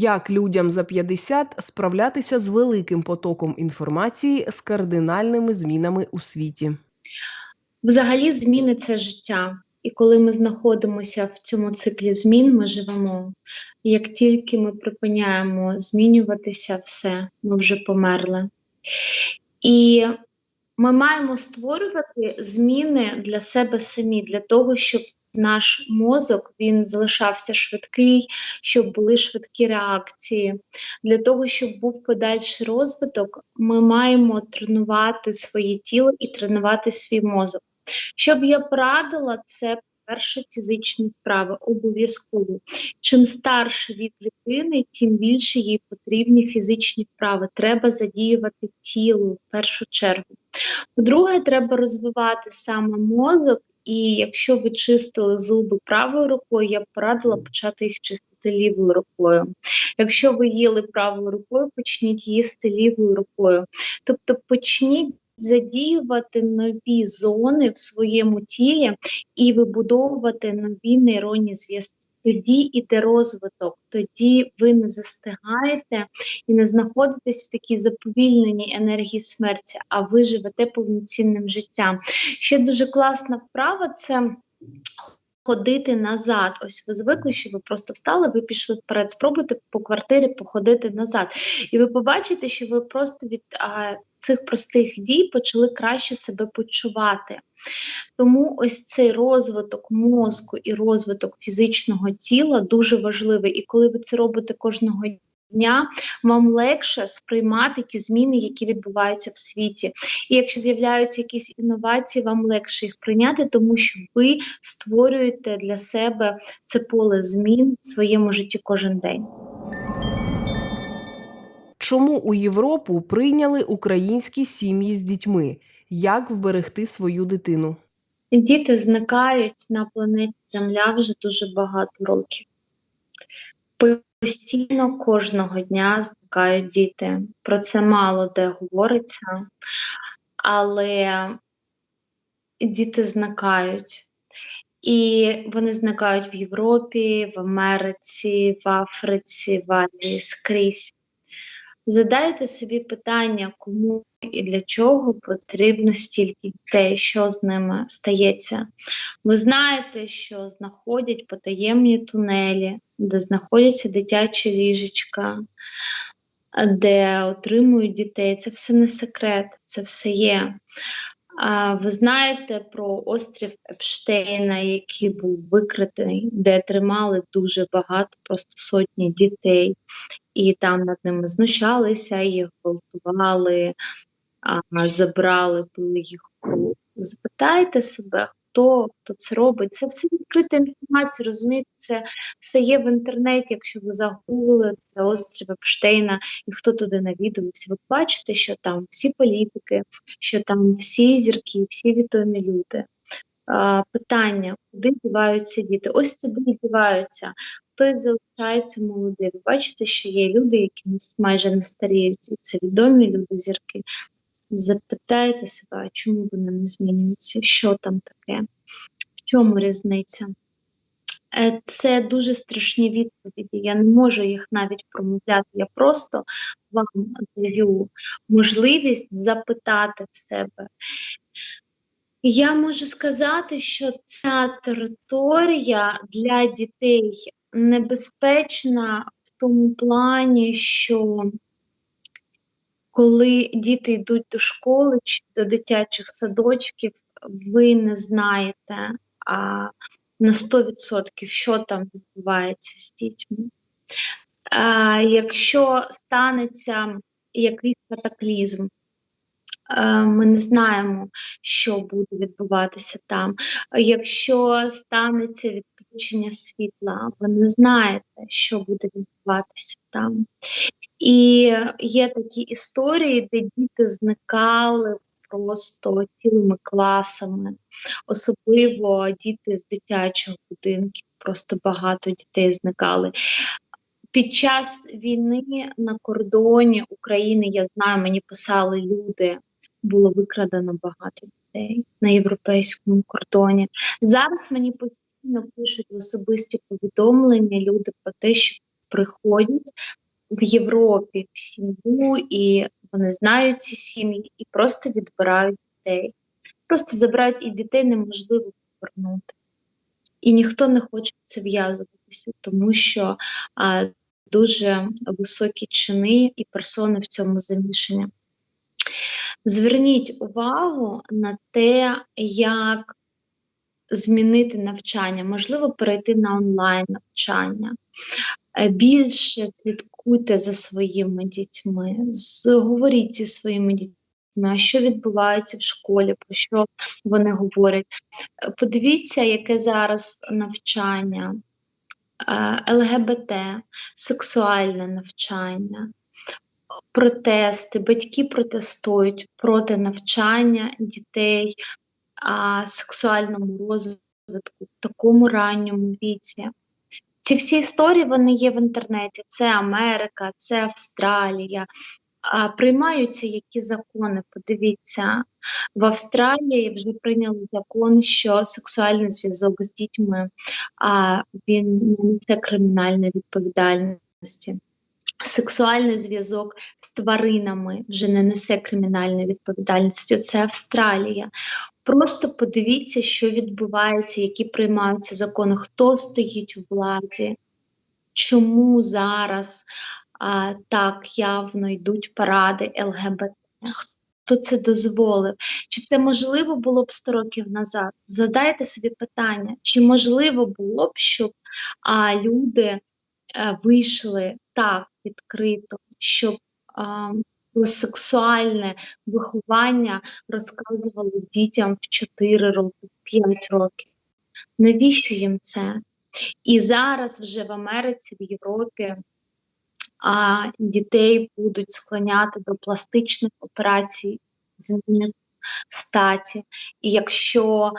Як людям за 50 справлятися з великим потоком інформації з кардинальними змінами у світі? Взагалі, зміни це життя. І коли ми знаходимося в цьому циклі змін, ми живемо. Як тільки ми припиняємо змінюватися, все, ми вже померли. І ми маємо створювати зміни для себе самі, для того, щоб наш мозок він залишався швидкий, щоб були швидкі реакції. Для того, щоб був подальший розвиток, ми маємо тренувати своє тіло і тренувати свій мозок. Щоб я порадила, це перше фізичні вправи, обов'язково. Чим старше від людини, тим більше їй потрібні фізичні вправи. Треба задіювати тіло в першу чергу. По-друге, треба розвивати саме мозок, і якщо ви чистили зуби правою рукою, я б порадила почати їх чистити лівою рукою. Якщо ви їли правою рукою, почніть їсти лівою рукою. Тобто почніть задіювати нові зони в своєму тілі і вибудовувати нові нейронні зв'язки. Тоді іде розвиток, тоді ви не застигаєте і не знаходитесь в такій заповільненій енергії смерті, а ви живете повноцінним життям. Ще дуже класна вправа це ходити назад. Ось ви звикли, що ви просто встали, ви пішли вперед. Спробуйте по квартирі походити назад. І ви побачите, що ви просто від а, цих простих дій почали краще себе почувати. Тому ось цей розвиток мозку і розвиток фізичного тіла дуже важливий. І коли ви це робите кожного дня, вам легше сприймати ті зміни, які відбуваються в світі. І якщо з'являються якісь інновації, вам легше їх прийняти, тому що ви створюєте для себе це поле змін в своєму житті кожен день. Чому у Європу прийняли українські сім'ї з дітьми? Як вберегти свою дитину? Діти зникають на планеті Земля вже дуже багато років. Постійно кожного дня зникають діти. Про це мало де говориться, але діти зникають. І вони зникають в Європі, в Америці, в Африці, в Азії скрізь. Задайте собі питання, кому і для чого потрібно стільки дітей, що з ними стається. Ви знаєте, що знаходять потаємні тунелі, де знаходяться дитячі ліжечка, де отримують дітей. Це все не секрет, це все є. Ви знаєте про острів Епштейна, який був викритий, де тримали дуже багато, просто сотні дітей, і там над ними знущалися, їх гвалтували, забрали, пили їх кров. Запитайте себе, хто хто це робить. Це все відкрита інформація, розумієте, це все є в інтернеті. Якщо ви загуглите острів Епштейна і хто туди навідувався, ви бачите, що там всі політики, що там всі зірки, всі відомі люди. А, Питання, куди діваються діти? Ось туди діваються. Хтось залишається молодий. Ви бачите, що є люди, які майже не старіють, і це відомі люди, зірки. Запитайте себе, чому вони не змінюються, що там таке, в чому різниця? Е, це дуже страшні відповіді. Я не можу їх навіть промовляти. Я просто вам даю можливість запитати в себе. Я можу сказати, що ця територія для дітей небезпечна в тому плані, що коли діти йдуть до школи чи до дитячих садочків, ви не знаєте а, на 100%, що там відбувається з дітьми. А, Якщо станеться якийсь катаклізм, ми не знаємо, що буде відбуватися там. Якщо станеться відключення світла, ви не знаєте, що буде відбуватися там. І є такі історії, де діти зникали просто цілими класами, особливо діти з дитячих будинків, просто багато дітей зникали. Під час війни на кордоні України, я знаю, мені писали люди, було викрадено багато дітей на європейському кордоні. Зараз мені постійно пишуть в особисті повідомлення люди про те, що приходять в Європі в сім'ю, і вони знають ці сім'ї, і просто відбирають дітей. Просто забирають і дітей неможливо повернути. І ніхто не хоче це в'язуватися, тому що а, дуже високі чини і персони в цьому замішані. Зверніть увагу на те, як змінити навчання, можливо, перейти на онлайн навчання. Е, Більше слідкуйте за своїми дітьми, говоріть зі своїми дітьми, що відбувається в школі, про що вони говорять. Е, Подивіться, яке зараз навчання, е, ЛГБТ, сексуальне навчання, протести, батьки протестують проти навчання дітей а, сексуальному розвитку в такому ранньому віці. Ці всі історії вони є в інтернеті. Це Америка, це Австралія. А приймаються які закони? Подивіться, в Австралії вже прийняли закон, що сексуальний зв'язок з дітьми а, він несе кримінальної відповідальності. Сексуальний зв'язок з тваринами вже не несе кримінальної відповідальності. Це Австралія. Просто подивіться, що відбувається, які приймаються закони, хто стоїть у владі, чому зараз а, так явно йдуть паради ЛГБТ. Хто це дозволив? Чи це можливо було б 100 років назад? Задайте собі питання, чи можливо було б, щоб а, люди е, вийшли так відкрито, щоб а, сексуальне виховання розказували дітям в 4 роки, в 5 років. Навіщо їм це? І зараз вже в Америці, в Європі а, дітей будуть склоняти до пластичних операцій зміни статі. І якщо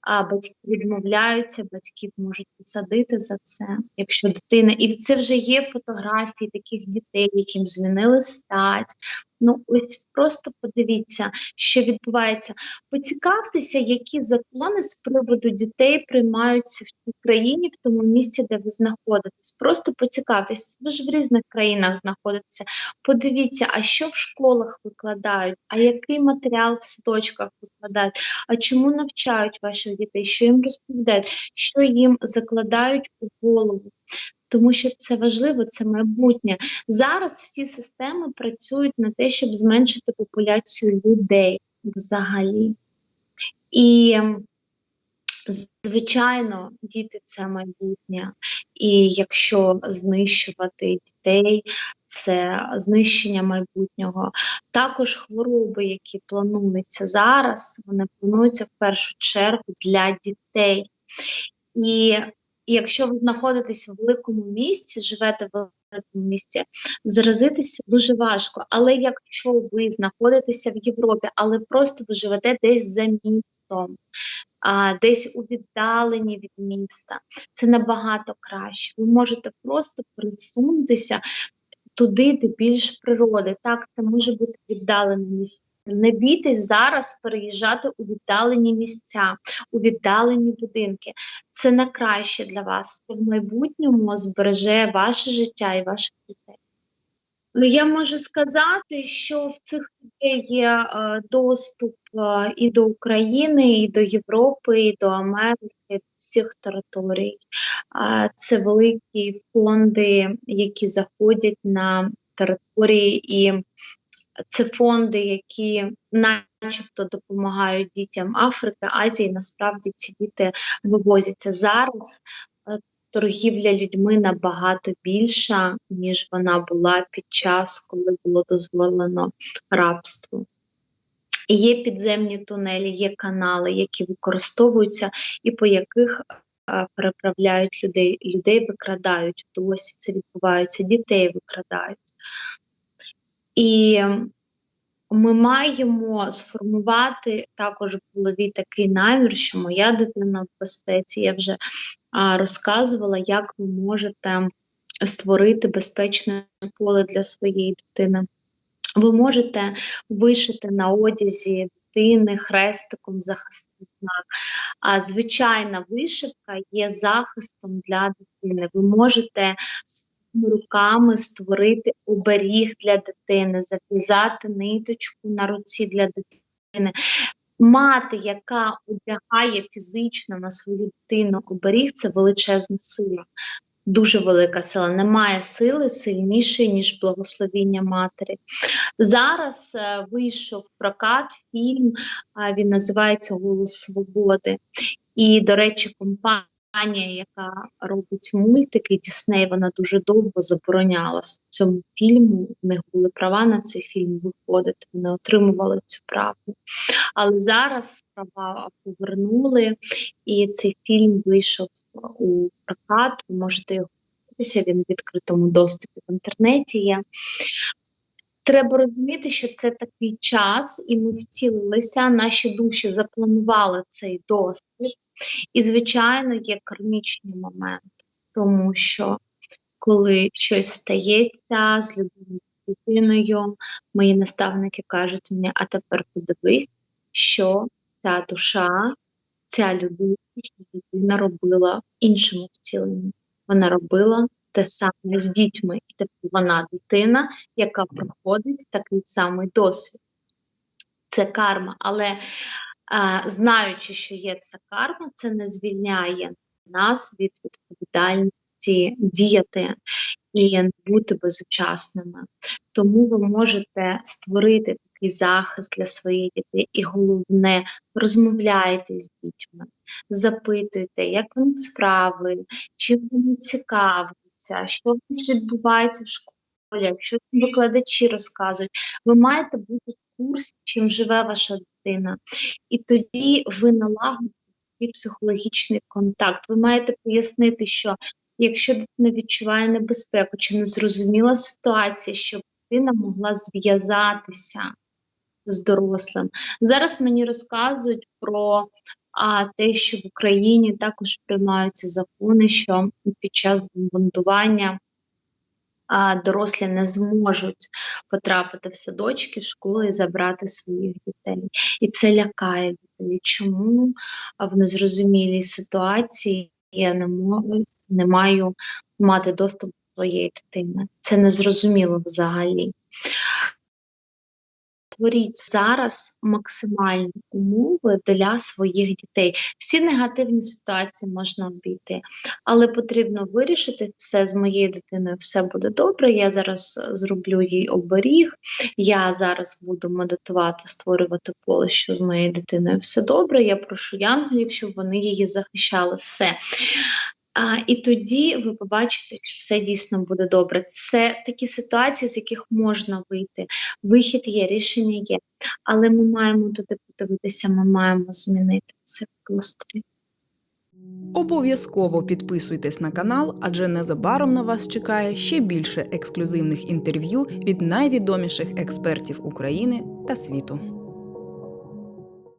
а, батьки відмовляються, батьків можуть посадити за це. Якщо дитина, і це вже є фотографії таких дітей, яким змінили стать. Ну, ось просто подивіться, що відбувається. Поцікавтеся, які закони з приводу дітей приймаються в тій країні, в тому місці, де ви знаходитесь. Просто поцікавтеся. Ви ж в різних країнах знаходитеся. Подивіться, а що в школах викладають, а який матеріал в садочках викладають, а чому навчають ваших дітей, що їм розповідають, що їм закладають у голову. Тому що це важливо, це майбутнє. Зараз всі системи працюють на те, щоб зменшити популяцію людей взагалі. І, звичайно, діти це майбутнє. І якщо знищувати дітей, це знищення майбутнього. Також хвороби, які плануються зараз, вони плануються в першу чергу для дітей. І якщо ви знаходитесь в великому місті, живете в великому місті, заразитися дуже важко. Але якщо ви знаходитеся в Європі, але просто ви живете десь за містом, а, десь у віддаленні від міста, це набагато краще. Ви можете просто присунутися туди, де більш природи. Так, це може бути віддалене місце. Не бійтесь зараз переїжджати у віддалені місця, у віддалені будинки. Це на краще для вас. Це в майбутньому збереже ваше життя і ваших дітей. Ну, я можу сказати, що в цих людей є е, доступ е, і до України, і до Європи, і до Америки, до всіх територій. Е, це великі фонди, які заходять на території і це фонди, які начебто допомагають дітям Африки, Азії. Насправді ці діти вивозяться зараз. Торгівля людьми набагато більша, ніж вона була під час, коли було дозволено рабство. Є підземні тунелі, є канали, які використовуються, і по яких е, переправляють людей. Людей викрадають. Досі це відбувається, дітей викрадають. І ми маємо сформувати також в голові такий намір, що моя дитина в безпеці. Я вже а, розказувала, як ви можете створити безпечне поле для своєї дитини. Ви можете вишити на одязі дитини хрестиком захисний знак. А звичайна вишивка є захистом для дитини. Ви можете руками створити оберіг для дитини, зав'язати ниточку на руці для дитини. Мати, яка одягає фізично на свою дитину оберіг, це величезна сила. Дуже велика сила. Немає сили сильнішої, ніж благословіння матері. Зараз е, вийшов прокат фільм, а, він називається Голос Свободи. І, до речі, компанія, яка робить мультики Дісней, вона дуже довго забороняла цьому фільму. В них були права на цей фільм виходити, вони отримували цю правду. Але зараз права повернули, і цей фільм вийшов у прокат. Ви можете його дивитися, він в відкритому доступі в інтернеті є. Треба розуміти, що це такий час, і ми втілилися, наші душі запланували цей досвід. І, звичайно, є кармічні моменти, тому що коли щось стається з людиною, дитиною, мої наставники кажуть мені, а тепер подивись, що ця душа, ця людина, людина робила іншому втіленні. Вона робила те саме з дітьми, і тепер вона дитина, яка проходить такий самий досвід. Це карма. Але знаючи, що є ця карма, це не звільняє нас від відповідальності діяти і не бути безучасними. Тому ви можете створити такий захист для своїх дітей, і головне, розмовляйте з дітьми, запитуйте, як вони справи, чим вони цікавляться, що відбувається в школі, що викладачі розказують. Ви маєте бути в курсі, чим живе ваша дитина. І тоді ви налагодите психологічний контакт. Ви маєте пояснити, що якщо дитина відчуває небезпеку чи незрозуміла ситуація, щоб дитина могла зв'язатися з дорослим. Зараз мені розказують про а, те, що в Україні також приймаються закони, що під час бомбардування дорослі не зможуть потрапити в садочки, школи і забрати своїх дітей. І це лякає дітей. Чому в незрозумілій ситуації я не можу, не маю мати доступ до своєї дитини? Це незрозуміло взагалі. Створіть зараз максимальні умови для своїх дітей. Всі негативні ситуації можна обійти, але потрібно вирішити все з моєю дитиною. Все буде добре. Я зараз е, зроблю їй оберіг. Я зараз буду медитувати, створювати поле, що з моєю дитиною все добре. Я прошу янголів, щоб вони її захищали. Все. А, і тоді ви побачите, що все дійсно буде добре. Це такі ситуації, з яких можна вийти. Вихід є, рішення є, але ми маємо туди подивитися, ми маємо змінити це в просторі. Обов'язково підписуйтесь на канал, адже незабаром на вас чекає ще більше ексклюзивних інтерв'ю від найвідоміших експертів України та світу.